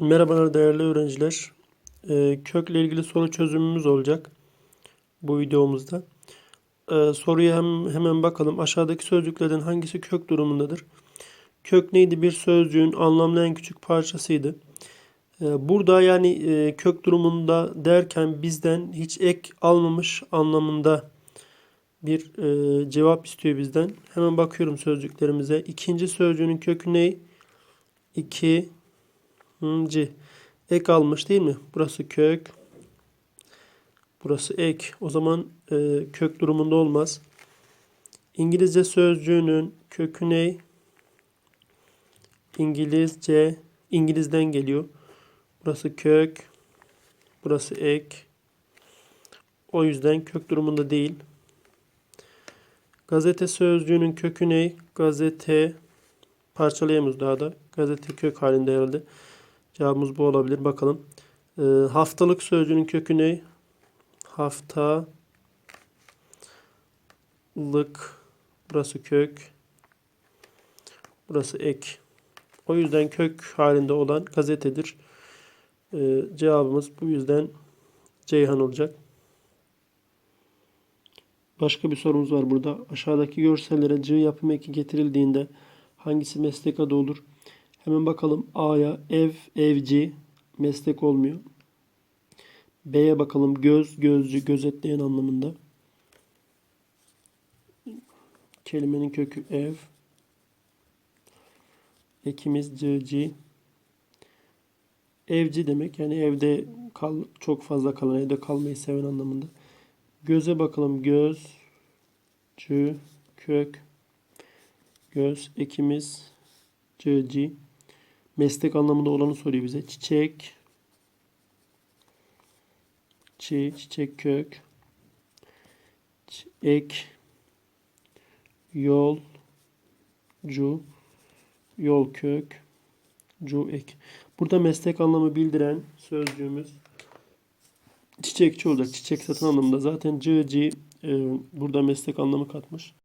Merhabalar değerli öğrenciler. Ee, kökle ilgili soru çözümümüz olacak bu videomuzda. Ee, soruya hem, hemen bakalım. Aşağıdaki sözcüklerden hangisi kök durumundadır? Kök neydi? Bir sözcüğün anlamlı en küçük parçasıydı. Ee, burada yani e, kök durumunda derken bizden hiç ek almamış anlamında bir e, cevap istiyor bizden. Hemen bakıyorum sözcüklerimize. İkinci sözcüğünün kökü ne? İki, C. Ek almış değil mi? Burası kök. Burası ek. O zaman e, kök durumunda olmaz. İngilizce sözcüğünün kökü ne? İngilizce. İngilizden geliyor. Burası kök. Burası ek. O yüzden kök durumunda değil. Gazete sözcüğünün kökü ne? Gazete. Parçalayamıyoruz daha da. Gazete kök halinde herhalde. Cevabımız bu olabilir. Bakalım. Ee, haftalık sözcüğünün kökü ne? Haftalık. Burası kök. Burası ek. O yüzden kök halinde olan gazetedir. Ee, cevabımız bu yüzden Ceyhan olacak. Başka bir sorumuz var burada. Aşağıdaki görsellere C yapım eki getirildiğinde hangisi meslek adı olur? Hemen bakalım A'ya ev, evci meslek olmuyor. B'ye bakalım göz, gözcü, gözetleyen anlamında. Kelimenin kökü ev. Ekimiz cıci. Evci demek yani evde kal, çok fazla kalan, evde kalmayı seven anlamında. Göze bakalım göz, cü, kök, göz, ekimiz, cıci. Meslek anlamında olanı soruyor bize. Çiçek, çi, çiçek kök, ek, yol, cu, yol kök, cu ek. Burada meslek anlamı bildiren sözcüğümüz çiçekçi olacak. Çiçek satın anlamında. Zaten cı, ci e, burada meslek anlamı katmış.